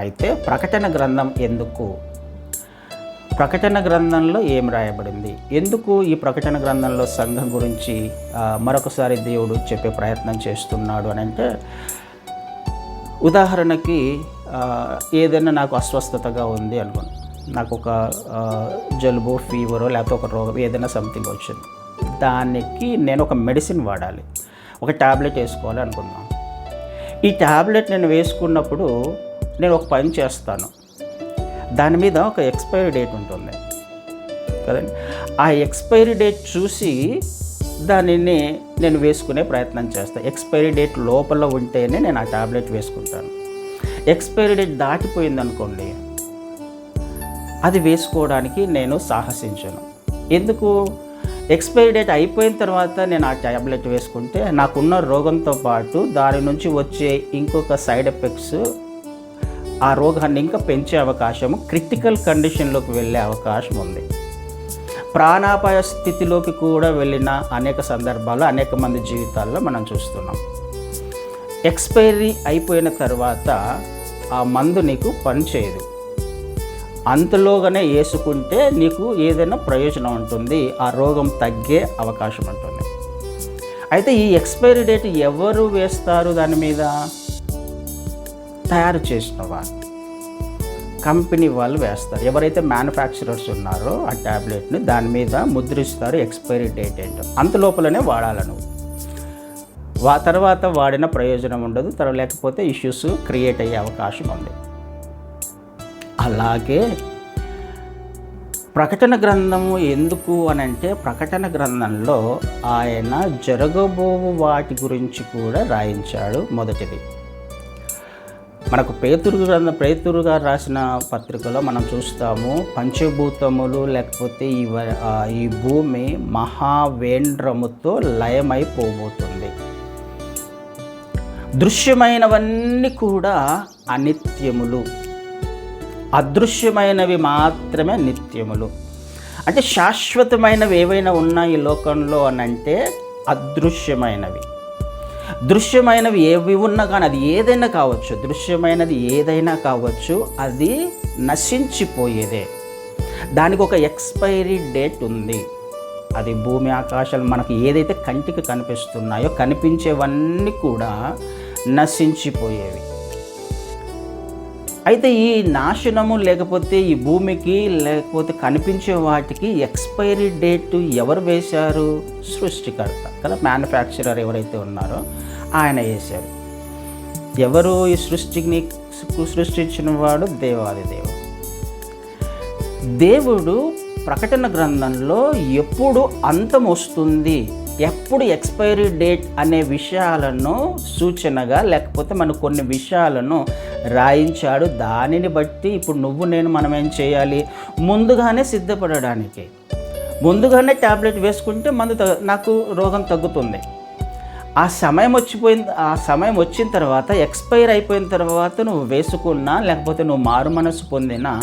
అయితే ప్రకటన గ్రంథం ఎందుకు? ప్రకటన గ్రంథంలో ఏం రాయబడింది? ఎందుకు ఈ ప్రకటన గ్రంథంలో సంఘం గురించి మరొకసారి దేవుడు చెప్పే ప్రయత్నం చేస్తున్నాడు అని అంటే ఉదాహరణకి ఏదైనా నాకు అస్వస్థతగా ఉంది అనుకోండి. నాకు ఒక జలుబు ఫీవరో లేకపోతే ఒక రోగం ఏదైనా సంథింగ్ వచ్చింది. దానికి నేను ఒక మెడిసిన్ వాడాలి. ఒక ట్యాబ్లెట్ వేసుకోవాలి అనుకుందాం. ఈ ట్యాబ్లెట్ నేను వేసుకున్నప్పుడు నేను ఒక పని చేస్తాను. దాని మీద ఒక ఎక్స్పైరీ డేట్ ఉంటుంది. కదండి? ఆ ఎక్స్పైరీ డేట్ చూసి దానిని నేను వేసుకునే ప్రయత్నం చేస్తాను ఎక్స్పైరీ డేట్ లోపల ఉంటేనే నేను ఆ ట్యాబ్లెట్ వేసుకుంటాను. ఎక్స్పైరీ డేట్ దాటిపోయింది అనుకోండి అది వేసుకోవడానికి నేను సాహసించను. ఎందుకు? ఎక్స్పైరీ డేట్ అయిపోయిన తర్వాత నేను ఆ ట్యాబ్లెట్ వేసుకుంటే నాకున్న రోగంతో పాటు దాని నుంచి వచ్చే ఇంకొక సైడ్ ఎఫెక్ట్స్ ఆ రోగాన్ని ఇంకా పెంచే అవకాశము క్రిటికల్ కండిషన్లోకి వెళ్ళే అవకాశం ఉంది. ప్రాణాపాయ స్థితిలోకి కూడా వెళ్ళిన అనేక సందర్భాలు అనేక మంది జీవితాల్లో మనం చూస్తున్నాం. ఎక్స్పైరీ అయిపోయిన తర్వాత ఆ మందు నీకు పనిచేయదు. అంతలోగానే వేసుకుంటే నీకు ఏదైనా ప్రయోజనం ఉంటుంది ఆ రోగం తగ్గే అవకాశం ఉంటుంది. అయితే ఈ ఎక్స్పైరీ డేట్ ఎవరు వేస్తారు దాని మీద? తయారు చేసిన వాళ్ళు కంపెనీ వాళ్ళు వేస్తారు. ఎవరైతే మ్యానుఫ్యాక్చరర్స్ ఉన్నారో ఆ ట్యాబ్లెట్ని దాని మీద ముద్రిస్తారు ఎక్స్పైరీ డేట్ ఏంటో. అంత లోపలనే వాడాలను వా తర్వాత వాడిన ప్రయోజనం ఉండదు. తర్వాత లేకపోతే ఇష్యూస్ క్రియేట్ అయ్యే అవకాశం ఉంది. అలాగే ప్రకటన గ్రంథము ఎందుకు అని అంటే ప్రకటన గ్రంథంలో ఆయన జరగబోవు వాటి గురించి కూడా రాయించాడు మొదటిది. మనకు పేతురు పేతురు గారు రాసిన పత్రికలో మనం చూస్తాము పంచభూతములు లేకపోతే ఈ వ- ఈ భూమి మహావేంద్రముతో లయమైపోబోతుంది. దృశ్యమైనవన్నీ కూడా అనిత్యములు. అదృశ్యమైనవి మాత్రమే నిత్యములు. అంటే శాశ్వతమైనవి ఏవైనా ఉన్నాయి ఈ లోకంలో అని అంటే అదృశ్యమైనవి. దృశ్యమైనవి ఏవి ఉన్నా కానీ అది ఏదైనా కావచ్చు. దృశ్యమైనది ఏదైనా కావచ్చు. అది నశించిపోయేదే. దానికి ఒక ఎక్స్పైరీ డేట్ ఉంది. అది భూమి ఆకాశాలు మనకు ఏదైతే కంటికి కనిపిస్తున్నాయో కనిపించేవన్నీ కూడా నశించిపోయేవి. అయితే ఈ నాశనము లేకపోతే ఈ భూమికి లేకపోతే కనిపించే వాటికి ఎక్స్పైరీ డేట్ ఎవరు వేశారు? సృష్టికర్త. కదా మ్యానుఫ్యాక్చరర్ ఎవరైతే ఉన్నారో ఆయన వేశారు. ఎవరు ఈ సృష్టిని సృష్టించిన వాడు? దేవాది దేవుడు. దేవుడు ప్రకటన గ్రంథంలో ఎప్పుడు అంతం వస్తుంది? ఎప్పుడు ఎక్స్పైరీ డేట్ అనే విషయాలను సూచనగా లేకపోతే మనకు కొన్ని విషయాలను రాయించాడు. దానిని బట్టి ఇప్పుడు నువ్వు నేను మనం ఏం చేయాలి? ముందుగానే సిద్ధపడడానికి. ముందుగానే ట్యాబ్లెట్ వేసుకుంటే మందు నాకు రోగం తగ్గుతుంది. ఆ సమయం వచ్చిపోయిన ఆ సమయం వచ్చిన తర్వాత ఎక్స్పైర్ అయిపోయిన తర్వాత నువ్వు వేసుకున్నా లేకపోతే నువ్వు మారు మనసు పొందినా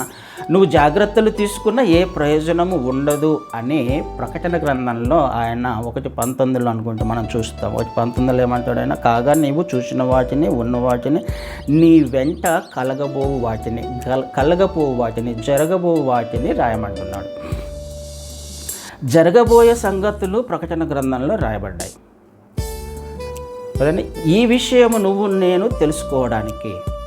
నువ్వు జాగ్రత్తలు తీసుకున్న ఏ ప్రయోజనము ఉండదు అని ప్రకటన గ్రంథంలో ఆయన ఒకటి పంతొమ్మిదిలో అనుకుంటే మనం చూస్తాం. ఒకటి పంతొమ్మిదిలో ఏమంటాడు ఆయన? కాగా నీవు చూసిన వాటిని ఉన్న వాటిని నీ వెంట కలగబోవు వాటిని కల కలగబోవు వాటిని జరగబోవు వాటిని రాయమంటున్నాడు. జరగబోయే సంగతులు ప్రకటన గ్రంథంలో రాయబడ్డాయి. ఈ విషయము నువ్వు నేను తెలుసుకోవడానికి